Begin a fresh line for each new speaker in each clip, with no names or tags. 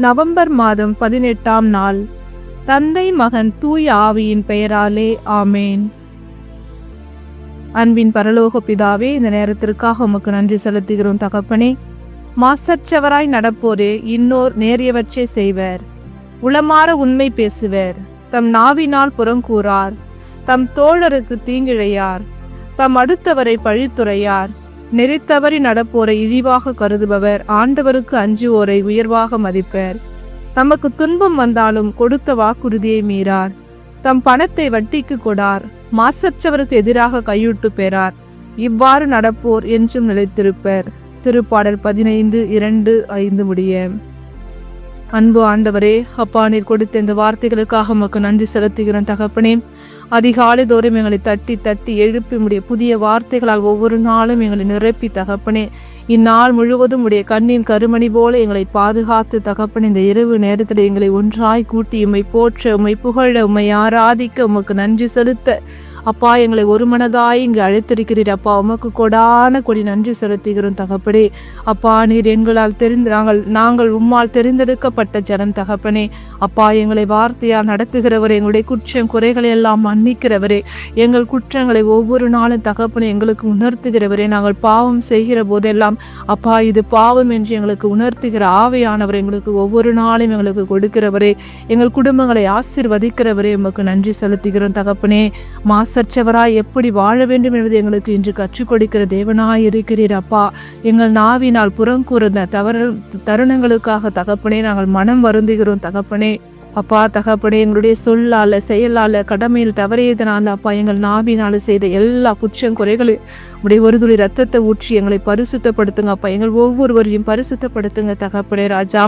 November மாதம் பதினெட்டாம் நாள். தந்தை மகன் தூய ஆவியின் பெயராலே ஆமேன். அன்பின் பரலோக பிதாவே இந்த நேரத்திற்காக உமக்கு நன்றி செலுத்துகிறோம் தகப்பனே. மாசற்றவராய் நடப்போரே இன்னோர் நேரியவற்றை செய்வர். உளமாற உண்மை பேசுவர். தம் நாவினால் புறங்கூறார். தம் தோழருக்கு தீங்கிழையார். தம் அடுத்தவரை பழித்துறையார். நெறித்தவறி நடப்போரை இழிவாக கருதுபவர் ஆண்டவருக்கு அஞ்சுவோரை உயர்வாக மதிப்பர். தமக்கு துன்பம் வந்தாலும் கொடுத்த வாக்குறுதியை மீறார். தம் பணத்தை வட்டிக்கு கொடார் மாசற்றவருக்கு எதிராக கையூட்டு பெறார். இவ்வாறு நடப்போர் என்றும் நிலைத்திருப்பர். திருப்பாடல் பதினைந்து இரண்டு ஐந்து முடிய. அன்பு ஆண்டவரே அப்பா நீர் கொடுத்த இந்த வார்த்தைகளுக்காக உமக்கு நன்றி செலுத்துகிறோம் தகப்பனே. அதிகாலை தோறும் எங்களை தட்டி தட்டி எழுப்பி முடிய புதிய வார்த்தைகளால் ஒவ்வொரு நாளும் எங்களை நிரப்பி தகப்பனே. இந்நாள் முழுவதும் உடைய கண்ணின் கருமணி போல எங்களை பாதுகாத்து தகப்பனே இந்த இரவு நேரத்தில் எங்களை ஒன்றாய் கூட்டி உம்மை போற்ற உம்மை புகழ உம்மை ஆராதிக்க உமக்கு நன்றி செலுத்த. அப்பா எங்களை ஒரு மனதாய் இங்கு அழைத்திருக்கிறீர். அப்பா உமக்கு கொடான கொடி நன்றி செலுத்துகிறோம் தகப்பனே. அப்பா நீர் எங்களால் தெரிந்து நாங்கள் நாங்கள் உம்மால் தெரிந்தெடுக்கப்பட்ட ஜனம் தகப்பனே. அப்பா எங்களை வார்த்தையால் நடத்துகிறவரே எங்களுடைய குற்றம் குறைகளை எல்லாம் மன்னிக்கிறவரே. எங்கள் குற்றங்களை ஒவ்வொரு நாளும் தகப்பனே எங்களுக்கு உணர்த்துகிறவரே. நாங்கள் பாவம் செய்கிற போதெல்லாம் அப்பா இது பாவம் என்று எங்களுக்கு உணர்த்துகிற ஆவையானவர் எங்களுக்கு ஒவ்வொரு நாளும் எங்களுக்கு கொடுக்கிறவரே. எங்கள் குடும்பங்களை ஆசிர்வதிக்கிறவரே உமக்கு நன்றி செலுத்துகிறோம் தகப்பனே. மாசற்றவராய் எப்படி வாழ வேண்டும் என்பது எங்களுக்கு இன்று கற்றுக் கொடுக்கிற தேவனாய் இருக்கிறீர் அப்பா. எங்கள் நாவினால் புறங்கூறுன தவறு தருணங்களுக்காக தகப்பனே நாங்கள் மனம் வருந்துகிறோம் தகப்பனே. அப்பா தகப்பனே எங்களுடைய சொல்லால செயலால கடமையில் தவறியதனால அப்பா எங்கள் நாவினால செய்த எல்லா குற்றம் குறைகளையும் உடைய ஒரு துளி ரத்தத்தை ஊற்றி எங்களை பரிசுத்தப்படுத்துங்க அப்பா. எங்கள் ஒவ்வொருவரையும் பரிசுத்தப்படுத்துங்க தகப்பனே ராஜா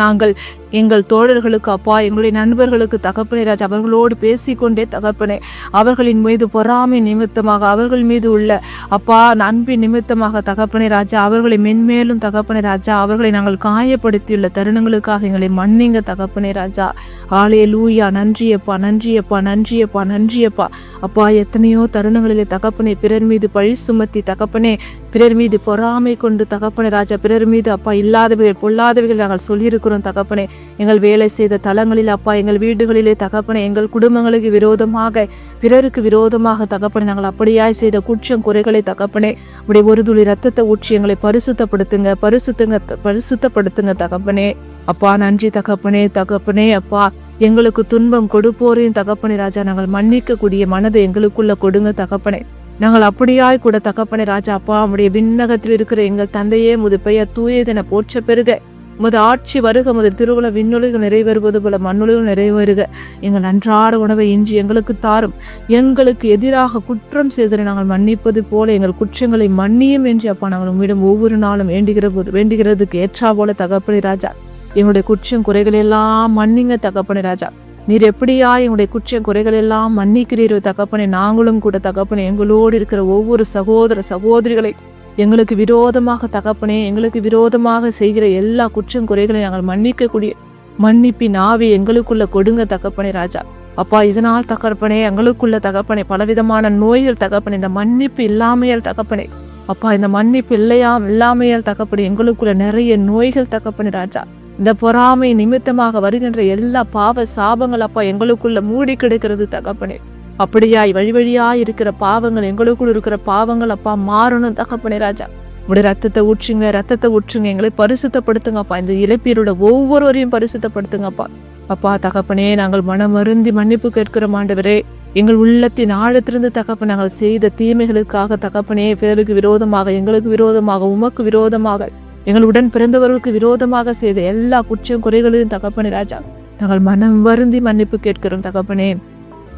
நாங்கள் எங்கள் தோழர்களுக்கு அப்பா எங்களுடைய நண்பர்களுக்கு தகப்பனை ராஜா அவர்களோடு பேசிக்கொண்டே தகப்பனே அவர்களின் மீது பொறாமை நிமித்தமாக அவர்கள் மீது உள்ள அப்பா அன்பின் நிமித்தமாக தகப்பனை ராஜா அவர்களை மென்மேலும் தகப்பனை ராஜா அவர்களை நாங்கள் காயப்படுத்தியுள்ள தருணங்களுக்காக எங்களை மன்னிங்க தகப்பனை ராஜா. ஆலே லூயா நன்றியப்பா நன்றியப்பா நன்றியப்பா நன்றியப்பா. அப்பா எத்தனையோ தருணங்களிலே தகப்பனை பிறர் மீது பழி சுமத்தி தகப்பனே பிறர் மீது பொறாமை கொண்டு தகப்பனை ராஜா பிறர் மீது அப்பா இல்லாதவைகள் பொல்லாதவைகள் நாங்கள் சொல்லியிருக்கிறோம் தகப்பனே. எங்கள் வேலை செய்த தலங்களில் அப்பா எங்கள் வீடுகளிலே தகப்பனே எங்கள் குடும்பங்களுக்கு விரோதமாக பிறருக்கு விரோதமாக தகப்பனை நாங்கள் அப்படியாய் செய்த குற்றம் குறைகளை தகப்பனே உடைய ஒரு துளி ரத்தத்தை ஊற்றி எங்களை பரிசுத்தப்படுத்துங்க பரிசுத்துங்க பரிசுத்தப்படுத்துங்க தகப்பனே. அப்பா நன்றி தகப்பனே தகப்பனே அப்பா. எங்களுக்கு துன்பம் கொடுப்போரையும் தகப்பனே ராஜா நாங்கள் மன்னிக்கக்கூடிய மனதை எங்களுக்குள்ள கொடுங்க தகப்பனே. நாங்கள் அப்படியாய் கூட தகப்பனே ராஜா அப்பா உடைய விண்ணகத்தில் இருக்கிற எங்கள் தந்தையே முது பெயர் தூயதென போற்ற பெருக உமது ஆட்சி வருக முதல் திருவிழ விண்ணுலகு நிறைவேறுவது போல மண்ணுலகம் நிறைவேறுக. எங்கள் அன்றாட உணவை இன்றி எங்களுக்கு தாரும். எங்களுக்கு எதிராக குற்றம் செய்ததை நாங்கள் மன்னிப்பது போல எங்கள் குற்றங்களை மன்னியும் என்று அப்பா நாங்கள் உம்மிடம் ஒவ்வொரு நாளும் வேண்டுகிற போது வேண்டுகிறதுக்கு ஏற்றா போல தகப்பனி ராஜா. எங்களுடைய குற்றம் குறைகள் எல்லாம் மன்னிங்க தகப்பனி ராஜா. நீர் எப்படியா எங்களுடைய குற்றம் குறைகள் எல்லாம் மன்னிக்கிறீரோ தகப்பனை நாங்களும் கூட தகப்பனை எங்களோடு இருக்கிற ஒவ்வொரு சகோதர சகோதரிகளை எங்களுக்கு விரோதமாக தகப்பனே எங்களுக்கு விரோதமாக செய்கிற எல்லா குற்றம் குறைகளையும் நாங்கள் மன்னிக்கக்கூடிய மன்னிப்பின் ஆவி எங்களுக்குள்ள கொடுங்க தகப்பனே ராஜா. அப்பா இதனால் தகப்பனே எங்களுக்குள்ள தகப்பனே பலவிதமான நோய்கள் தகப்பனே இந்த மன்னிப்பு இல்லாமையால் தகப்பனே. அப்பா இந்த மன்னிப்பு இல்லையா இல்லாமையால் தகப்பனே எங்களுக்குள்ள நிறைய நோய்கள் தகப்பனே ராஜா. இந்த பொறாமை நிமித்தமாக வருகின்ற எல்லா பாவ சாபங்கள் அப்பா எங்களுக்குள்ள மூடி கிடக்கிறது தகப்பனே. அப்படியாய் வழி வழியாக இருக்கிற பாவங்கள் எங்களுக்குள்ள இருக்கிற பாவங்கள் அப்பா மாறணும் தகப்பனே ராஜா. உடைய ரத்தத்தை ஊற்றுங்க ரத்தத்தை ஊற்றுங்க எங்களை பரிசுத்தப்படுத்துங்கப்பா. இந்த இழப்பீரோட ஒவ்வொருவரையும் பரிசுத்தப்படுத்துங்கப்பா. அப்பா தகப்பனே நாங்கள் மனம் வருந்தி மன்னிப்பு கேட்கிற ஆண்டவரே எங்கள் உள்ளத்தின் ஆழத்திலிருந்து தகப்ப நாங்கள் செய்த தீமைகளுக்காக தகப்பனே பேருக்கு விரோதமாக எங்களுக்கு விரோதமாக உமக்கு விரோதமாக எங்கள் உடன் பிறந்தவர்களுக்கு விரோதமாக செய்த எல்லா குற்றம் குறைகளையும் தகப்பனே ராஜா நாங்கள் மனம் வருந்தி மன்னிப்பு கேட்கிறோம் தகப்பனே.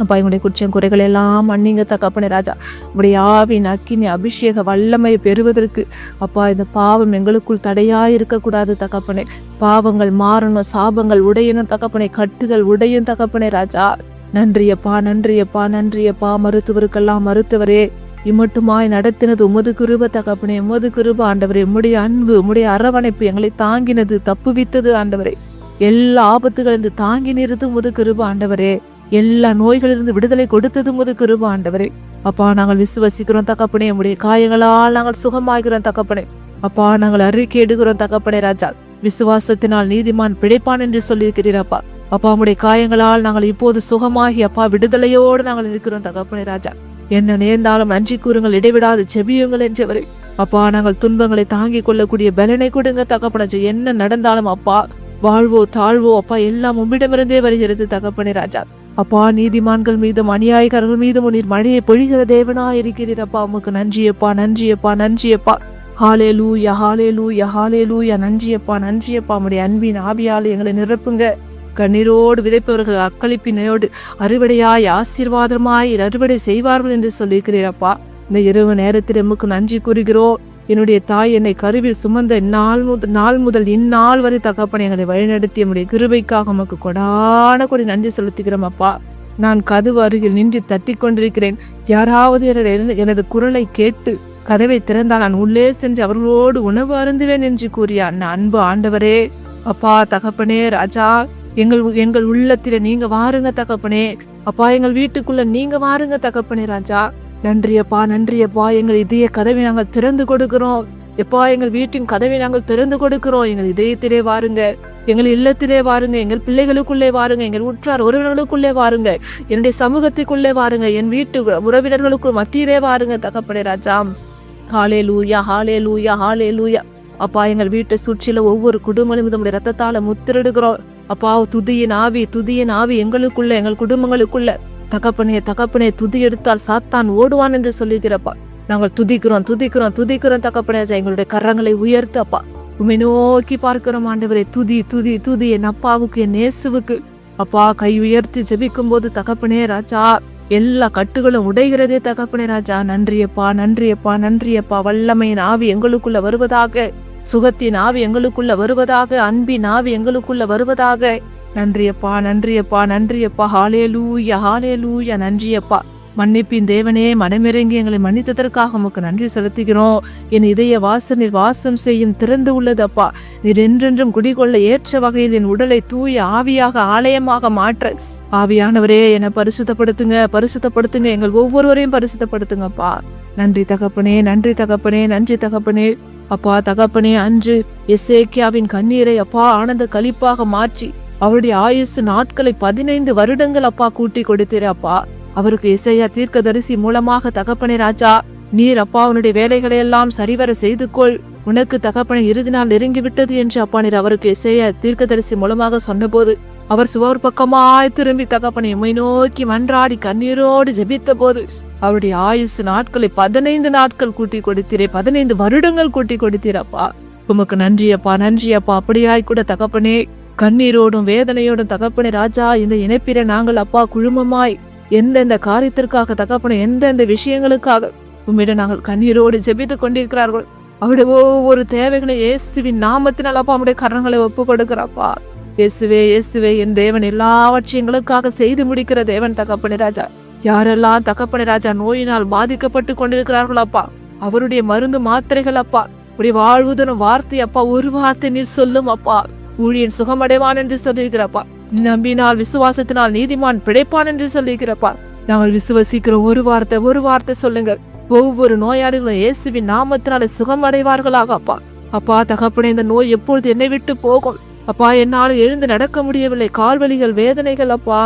அப்பா எங்களுடைய குற்றம் குறைகள் எல்லாம் மன்னிங்க தகப்பனே ராஜா. உடைய ஆவின் அக்கினி அபிஷேக வல்லமை பெறுவதற்கு அப்பா இந்த பாவம் எங்களுக்குள் தடையாக இருக்கக்கூடாது தகப்பனே பாவங்கள் மாறணும் சாபங்கள் உடையணும் தகப்பனை கட்டுகள் உடையும் தகப்பனே ராஜா. நன்றியப்பா நன்றியப்பா நன்றியப்பா. மருத்துவருக்கெல்லாம் மருத்துவரே. இம்மட்டுமாய் நடத்தினது உமது கிருப தகப்பனே உமது கிருப ஆண்டவரே. உம்முடைய அன்பு உம்முடைய அரவணைப்பு எங்களை தாங்கினது தப்புவித்தது ஆண்டவரே. எல்லா ஆபத்துகளிலிருந்து தாங்கி நிறுத்தும் உமது கிருப ஆண்டவரே. எல்லா நோய்களிலிருந்து விடுதலை கொடுத்தது முது கிருப ஆண்டவரே. அப்பா நாங்கள் விசுவசிக்கிறோம் தகப்பனே உடைய காயங்களால் நாங்கள் சுகமாகிறோம் தகப்பனே. அப்பா நாங்கள் அறிக்கை எடுக்கிறோம் தகப்பனே ராஜா. விசுவாசத்தினால் நீதிமான் பிழைப்பான் என்று சொல்லியிருக்கிறீர் அப்பா. அப்பா உடைய காயங்களால் நாங்கள் இப்போது சுகமாகி அப்பா விடுதலையோடு நாங்கள் இருக்கிறோம் தகப்பனே ராஜா. என்ன நேர்ந்தாலும் நன்றி கூறுங்கள் இடைவிடாது செபியுங்கள் என்றவரை. அப்பா நாங்கள் துன்பங்களை தாங்கிக் கொள்ளக்கூடிய பலனை கொடுங்க தகப்பனஜி என்ன நடந்தாலும் அப்பா வாழ்வோ தாழ்வோ அப்பா எல்லாம் உம்மிடமிருந்தே வருகிறது தகப்பனே ராஜா. அப்பா நீதிமான்கள் மீதும் அநியாயக்காரர்கள் மீதும் நீர் மழையை பொழிகிற தேவனா இருக்கிறீர் அப்பா. உமக்கு நன்றியப்பா நன்றியப்பா நன்றியப்பா ஹாலே லூயா ஹாலே லூயா ஹாலே லூயா நன்றியப்பா நன்றியப்பா உடைய அன்பின் ஆவியால் எங்களை நிரப்புங்க. கண்ணீரோடு விதைப்பவர்கள் அக்களிப்பினையோடு அறுவடையாய் ஆசீர்வாதமாய் அறுவடை செய்வார்கள் என்று சொல்லியிருக்கிறீரப்பா இந்த இரவு நேரத்தில் எமக்கு நன்றி கூறுகிறோம். என்னுடைய தாய் என்னை கருவில் சுமந்த நாள் முதல் நாள் முதல் இந்நாள் வரை தகப்பனை எங்களை வழிநடத்தி என்னுடைய கிருபைக்காக உமக்கு கொடான கொடி நன்றி செலுத்துகிறோம் அப்பா. நான் கதவு அருகில் நின்று தட்டி கொண்டிருக்கிறேன். யாராவது எனது- எனது குரலை கேட்டு கதவை திறந்தால் நான் உள்ளே சென்று அவர்களோடு உணவு அருந்துவேன் என்று கூறிய அந்த அன்பு ஆண்டவரே அப்பா தகப்பனே ராஜா எங்கள் எங்கள் உள்ளத்தில நீங்க வாருங்க தகப்பனே. அப்பா எங்கள் வீட்டுக்குள்ள நீங்க வாருங்க தகப்பனே ராஜா. நன்றியப்பா நன்றியப்பா. எங்கள் இதய கதவை நாங்கள் திறந்து கொடுக்கிறோம். எப்பா எங்கள் வீட்டின் கதவை நாங்கள் திறந்து கொடுக்கிறோம். எங்கள் இதயத்திலே வாருங்க. எங்கள் இல்லத்திலே வாருங்க. எங்கள் பிள்ளைகளுக்குள்ளே வாருங்க. எங்கள் உற்றார் உறவினர்களுக்குள்ளே வாருங்க. என்னுடைய சமூகத்துக்குள்ளே வாருங்க. என் வீட்டு உறவினர்களுக்குள் மத்தியிலே வாருங்க தகப்படை ராஜா. ஹாலே லூயா ஹாலே லூயா ஹாலே லூயா அப்பா எங்கள் வீட்டை சுற்றில ஒவ்வொரு குடும்பங்களும் இதனுடைய ரத்தத்தால முத்திரிடுகிறோம். அப்பா துதியின் ஆவி துதியின் ஆவி எங்களுக்குள்ள எங்கள் குடும்பங்களுக்குள்ள. தகப்பனே தகப்பனே துதி எடுத்தால் சாத்தான் ஓடுவான் என்று சொல்லுகிறப்பா. நாங்கள் துதிக்கிறோம் துதிக்கிறோம் துதிக்கிறோம் தகப்பனே ராஜா. எங்களுடைய கரங்களை உயர்த்து அப்பா உமை நோக்கி பார்க்கிறோம் ஆண்டவரே துதி துதி துதி என் அப்பாவுக்கு என் நேசுவுக்கு அப்பா கை உயர்த்தி ஜெபிக்கும் போது தகப்பனே ராஜா எல்லா கட்டுகளும் உடைகிறதே தகப்பனே ராஜா. நன்றியப்பா நன்றியப்பா நன்றியப்பா. வல்லமையின் ஆவி எங்களுக்குள்ள வருவதாக சுகத்தின் ஆவி எங்களுக்குள்ள வருவதாக அன்பின் ஆவி எங்களுக்குள்ள வருவதாக. நன்றியப்பா நன்றியப்பா நன்றியப்பா. ஹாலே லூயா ஹாலே லூயா நன்றியப்பா. மன்னிப்பின் தேவனே மனமிறங்கி எங்களை மன்னித்ததற்காக உமக்கு நன்றி செலுத்துகிறோம். என் இதய வாசனில் வாசம் செய்யும் திறந்து உள்ளதப்பா. நீர் என்றென்றும் குடிகொள்ள ஏற்ற வகையில் என் உடலை தூய ஆவியாக ஆலயமாக மாற்ற. ஆவியானவரே என்னை பரிசுத்தப்படுத்துங்க பரிசுத்தப்படுத்துங்க. எங்கள் ஒவ்வொருவரையும் பரிசுத்தப்படுத்துங்கப்பா. நன்றி தகப்பனே நன்றி தகப்பனே நன்றி தகப்பனே. அப்பா தகப்பனே அன்று எசேக்கியாவின் கண்ணீரை அப்பா ஆனந்த களிப்பாக மாற்றி. அவருடைய ஆயுசு நாட்களை பதினைந்து வருடங்கள் அப்பா கூட்டி கொடுத்தீர் அப்பா. அவருக்கு இசையா தீர்க்கதரிசி மூலமாக தகப்பனே ராஜா நீர் அப்பா உன்னுடைய வேலைகளை எல்லாம் சரிவர செய்து கொள் உனக்கு தகப்பனை இறுதி நாள் நெருங்கி விட்டது என்று அப்பா நீர் அவருக்கு இசையா தீர்க்கதரிசி மூலமாக சொன்னபோது அவர் சுவர் பக்கமாய் திரும்பி தகப்பனை உம்மை நோக்கி மன்றாடி கண்ணீரோடு ஜெபித்த போது அவருடைய ஆயுசு நாட்களை பதினைந்து நாட்கள் கூட்டி கொடுத்தீரே பதினைந்து வருடங்கள் கூட்டி கொடுத்தீரப்பா உமக்கு நன்றி அப்பா நன்றி அப்பா. அப்படியாய் கூட தகப்பனே கண்ணீரோடும் வேதனையோடும் தகப்பனே ராஜா இந்த இணைப்பிற நாங்கள் அப்பா குழுமமாய் எந்தெந்த காரியத்திற்காக தகப்பனை எந்தெந்த விஷயங்களுக்காக உம்மிடம் நாங்கள் கண்ணீரோடு ஜெபித்துக் கொண்டிருக்கிறார்கள். அவருடைய ஒவ்வொரு தேவைகளை இயேசுவின் நாமத்தினால் அப்பா அவருடைய கரணங்களை ஒப்பு கொடுக்கிறாப்பா இயேசுவே இயேசுவே என் தேவன் எல்லாவற்றையங்களுக்காக செய்து முடிக்கிற தேவன் தகப்பனி ராஜா. யாரெல்லாம் தகப்பனி ராஜா நோயினால் பாதிக்கப்பட்டு கொண்டிருக்கிறார்களோ அப்பா அவருடைய மருந்து மாத்திரைகள் அப்பா உடைய வாழ்வுதனும் வார்த்தை அப்பா ஒரு வார்த்தை நீர் சொல்லும் அப்பா. ஊழியன் சுகமடைவான் என்று சொல்லியிருக்கிறப்பா. நம்பினால் விசுவாசத்தினால் நீதிமான் பிழைப்பான் என்று சொல்லியிருக்கிறப்பா. நாங்கள் விசுவசிக்கிற ஒரு வார்த்தை ஒரு வார்த்தை சொல்லுங்க ஒவ்வொரு நோயாளிகளும் இயேசுவின் நாமத்தினால சுகம் அடைவார்களாக அப்பா அப்பா தகப்பனே இந்த நோய் எப்பொழுது என்னை விட்டு போகும்? அப்பா என்னால் எழுந்து நடக்க முடியவில்லை. கால்வலிகள் வேதனைகள் அப்பா.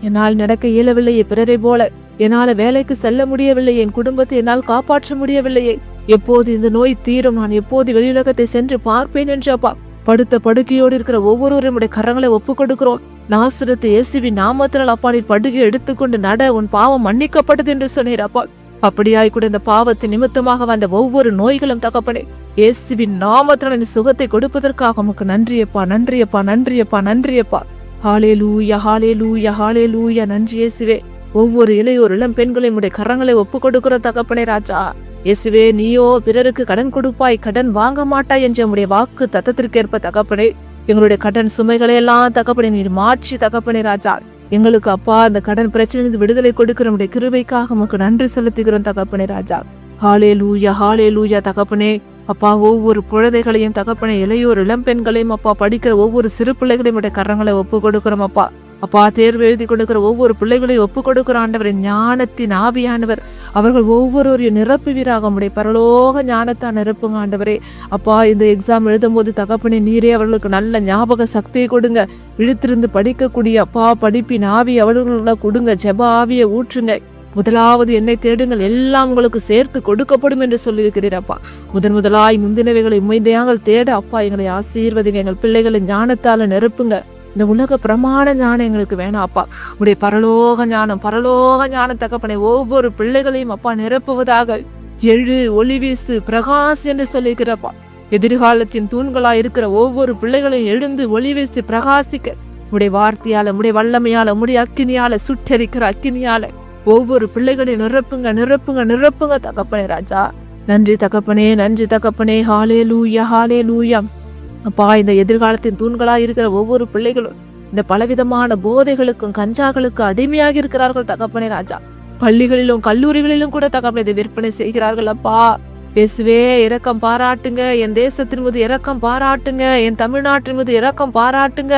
என்னால் நடக்க இயலவில்லையே பிறரை போல. என்னால் வேலைக்கு செல்ல முடியவில்லை. என் குடும்பத்தை என்னால் காப்பாற்ற முடியவில்லையே. எப்போது இந்த நோய் தீரும்? நான் எப்போது வெளியுலகத்தை சென்று பார்ப்பேன் என்று அப்பா. படுத்த படுக்கையோடு இருக்கிற ஒவ்வொருவரும் உடைய கரங்களை ஒப்பு கொடுக்கிறோம் நாசிரத்து இயேசுவி நாமத்தினால் அப்பா நீ படுகை எடுத்துக்கொண்டு நட உன் பாவம் மன்னிக்கப்பட்டது என்று சொன்னீர் அப்பா. அப்படியாய் கூட இந்த பாவத்தின் நிமித்தமாக வந்த ஒவ்வொரு நோய்களும் தகப்பனே இயேசுவின் நாமத்தினால் நீ சுகத்தை கொடுப்பதற்காக உமக்கு நன்றியப்பா நன்றியப்பா நன்றியப்பா நன்றியப்பா ஹாலே லூயா ஹாலே லூயா ஹாலே லூயா நன்றி இயேசுவே. ஒவ்வொரு இளையோர் இளம் பெண்களையும் உடைய கரங்களை ஒப்பு கொடுக்கிற தகப்பனே ராஜா. இயேசுவே நீயோ பிறருக்கு கடன் கொடுப்பாய் கடன் வாங்க மாட்டாய் என்ற உடைய வாக்கு தத்தத்திற்கேற்ப தகப்பனே எங்களுடைய கடன் சுமைகளை எல்லாம் தகப்பனே நீர் மாற்றி தகப்பனே ராஜா. எங்களுக்கு அப்பா அந்த கடன் பிரச்சனையிலிருந்து விடுதலை கொடுக்கிற உடைய கிருபைக்காக உமக்கு நன்றி செலுத்துகிறோம் தகப்பனே ராஜா. ஹாலே லூயா ஹாலே லூயா தகப்பனே. அப்பா ஒவ்வொரு குழந்தைகளையும் தகப்பனே இளையோர் இளம்பெண்களையும் அப்பா படிக்கிற ஒவ்வொரு சிறு பிள்ளைகளையும் உடைய கரங்களை ஒப்பு கொடுக்கிறோம் அப்பா. அப்பா தேர்வு எழுதி கொடுக்கிற ஒவ்வொரு பிள்ளைகளையும் ஒப்பு கொடுக்கிற ஆண்டவர் ஞானத்தின் ஆவியானவர். அவர்கள் ஒவ்வொருவரையும் நிரப்புவீராக. முடியும் பரலோக ஞானத்தான் நிரப்புங்க ஆண்டவரே. அப்பா இந்த எக்ஸாம் எழுதும்போது தகப்பனே நீரே அவர்களுக்கு நல்ல ஞாபக சக்தியை கொடுங்க. இழுத்திருந்து படிக்கக்கூடிய அப்பா படிப்பின் ஆவி அவர்களுக்கு கொடுங்க. ஜப ஆவியை ஊற்றுங்க. முதலாவது என்னை தேடுங்கள். எல்லாம் உங்களுக்கு சேர்த்து கொடுக்கப்படும் என்று சொல்லியிருக்கிறீர் அப்பா. முதன் முதலாய் முந்தினவைகளை உமைதையாங்கள் தேட அப்பா எங்களை ஆசீர்வதிங்க. எங்கள் பிள்ளைகளை ஞானத்தால் நிரப்புங்க. இந்த உலக பிரமாண ஞானம் எங்களுக்கு வேணாம் அப்பா. உடைய பரலோக ஞானம் பரலோக ஞான தகப்பனை ஒவ்வொரு பிள்ளைகளையும் அப்பா நிரப்புவதாக எழு ஒளி வீசு பிரகாஷ் என்று சொல்லியிருக்கிறப்பா. எதிர்காலத்தின் தூண்களாக இருக்கிற ஒவ்வொரு பிள்ளைகளையும் எழுந்து ஒளிவீசி பிரகாசிக்க. உடைய வார்த்தையால் உடைய வல்லமையால் உடைய அக்கினியால சுட்டரிக்கிற அக்கினியால ஒவ்வொரு பிள்ளைகளையும் நிரப்புங்க நிரப்புங்க நிரப்புங்க தகப்பனே ராஜா. நன்றி தகப்பனே நன்றி தகப்பனே ஹாலே லூயா ஹாலே லூயா அப்பா இந்த எதிர்காலத்தின் தூண்களாக இருக்கிற ஒவ்வொரு பிள்ளைகளும் இந்த பலவிதமான போதைகளுக்கும் கஞ்சாக்களுக்கும் அடிமையாக இருக்கிறார்கள் தகப்பனே ராஜா. பள்ளிகளிலும் கல்லூரிகளிலும் கூட தகப்பனை இதை விற்பனை செய்கிறார்கள். அப்பா பேசுவே இரக்கம் பாராட்டுங்க. என் தேசத்தின் மீது இரக்கம் பாராட்டுங்க. என் தமிழ்நாட்டின் மீது இரக்கம் பாராட்டுங்க.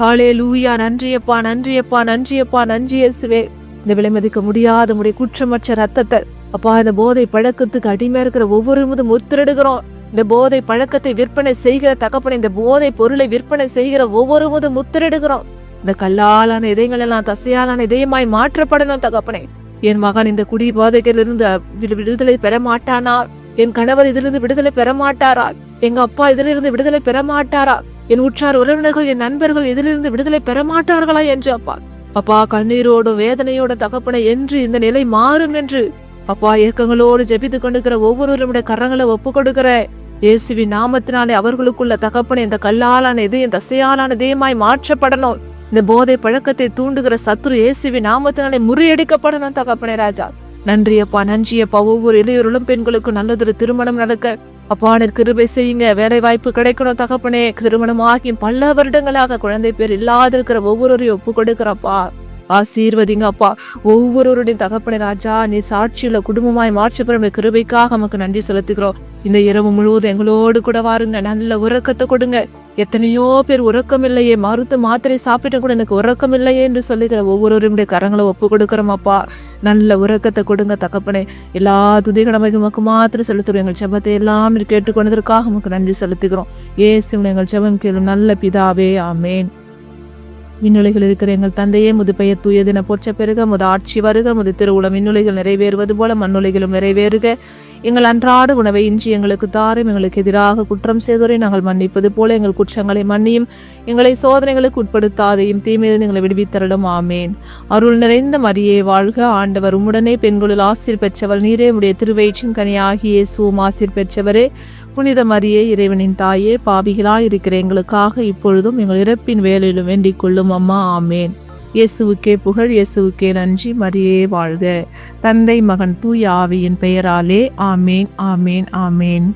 ஹாலே லூயா நன்றியப்பா நன்றியப்பா நன்றியப்பா நன்றி இயேசுவே. இந்த விலை மதிக்க முடியாத முடிய குற்றமற்ற ரத்தத்தை அப்பா இந்த போதை பழக்கத்துக்கு அடிமையா இருக்கிற ஒவ்வொரு முதும் முத்திரெடுக்கிறோம் இந்த போதை பழக்கத்தை விற்பனை செய்கிற தகப்பனை இந்த போதை பொருளை விற்பனை செய்கிற ஒவ்வொரு மீதும் முத்திரிடுகிறோம் இந்த கல்லாலான இதயங்கள் எல்லாம் தசையாலான இதயமாய் மாற்றப்படணும் தகப்பனே. என் மகன் இந்த குடி போதைகளிலிருந்து விடு- விடுதலை பெற மாட்டானா என் கணவர் இதிலிருந்து விடுதலை பெற மாட்டாரா? எங்க அப்பா இதிலிருந்து விடுதலை பெற மாட்டாரா? என் உற்றார் உறவினர்கள் என் நண்பர்கள் இதிலிருந்து விடுதலை பெற மாட்டார்களா என்று அப்பா. அப்பா கண்ணீரோடும் வேதனையோட தகப்பனை என்று இந்த நிலை மாறும் என்று அப்பா ஏக்கங்களோடு ஜெபித்து கொண்டிருக்கிற ஒவ்வொருவருடைய கரங்களை ஒப்பு கொடுக்கிறேன். இயேசுவின் நாமத்தினாலே அவர்களுக்குள்ள தகப்பனை இந்த கல்லாலான இதயம் தசையாலான இதயமாய் மாற்றப்படணும். இந்த போதை பழக்கத்தை தூண்டுகிற சத்ரு இயேசுவின் நாமத்தினாலே முறியடிக்கப்படணும் தகப்பனே ராஜா. நன்றியப்பா நன்றியப்பா ஒவ்வொரு இளையோரும் பெண்களுக்கும் நல்லதொரு திருமணம் நடக்க. அப்பா கிருபை செய்யுங்க. வேலை வாய்ப்பு கிடைக்கணும் தகப்பனே. திருமணம் ஆகி பல வருடங்களாக குழந்தை பேர் இல்லாதிருக்கிற ஒவ்வொருவரையும் ஒப்பு கொடுக்கிறப்பா. ஆசீர்வதிங்க அப்பா. ஒவ்வொருவருடைய தகப்பனை ராஜா நீ சாட்சியுள்ள குடும்பமாய் மாற்றப்பெறும் கிருபைக்காக நமக்கு நன்றி செலுத்துகிறோம். இந்த இரவு முழுவதும் எங்களோடு கூட வாருங்க. நல்ல உறக்கத்தை கொடுங்க. எத்தனையோ பேர் உறக்கம் இல்லையே மருத்து மாத்திரை சாப்பிட்ட கூட எனக்கு உறக்கம் இல்லையே என்று சொல்லுகிற ஒவ்வொருவருடைய கரங்களை ஒப்பு கொடுக்குறோமாப்பா நல்ல உறக்கத்தை கொடுங்க தகப்பனே. எல்லா துதிகளமைக்கு நமக்கு மாத்திரம் செலுத்துகிறோம். எங்கள் செபத்தை எல்லாம் கேட்டுக்கொண்டதற்காக நமக்கு நன்றி செலுத்துகிறோம். ஏசுவின் எங்கள் செபம் கேளும் நல்ல பிதாவே. ஆமேன். விண்ணுலைகள் இருக்கிற எங்கள் தந்தையே முது பெயர் தூயதென போற்ற பெருக முது ஆட்சி வருக முது திருவுளம் விண்ணுலைகள் நிறைவேறுவது போல மண்ணுலைகளும் நிறைவேறுக. எங்கள் அன்றாட உணவை இன்றி எங்களுக்கு தாரும் எங்களுக்கு எதிராக குற்றம் செய்தோரை நாங்கள் மன்னிப்பது போல எங்கள் குற்றங்களை மன்னியும் எங்களை சோதனைகளுக்கு உட்படுத்தாதையும் தீமையிலிருந்து எங்களை விடுவித்தரலும் ஆமேன். அருள் நிறைந்த மரியே வாழ்க ஆண்டவர். உம்முடனே பெண்களுள் ஆசிர் பெற்றவர். நீரே உடைய திருவயிற்றின் கனியாகிய சூம் ஆசிர் பெற்றவரே. புனித மரியே இறைவனின் தாயே பாவிகளாய் இருக்கிற எங்களுக்காக இப்பொழுதும் எங்கள் இறப்பின் வேலையிலும் வேண்டிக் கொள்ளும் அம்மா ஆமேன். இயேசுவுக்கே புகழ் இயேசுவுக்கே நன்றி மரியே வாழ்க. தந்தை மகன் தூய ஆவியின் பெயராலே ஆமேன் ஆமேன் ஆமேன்.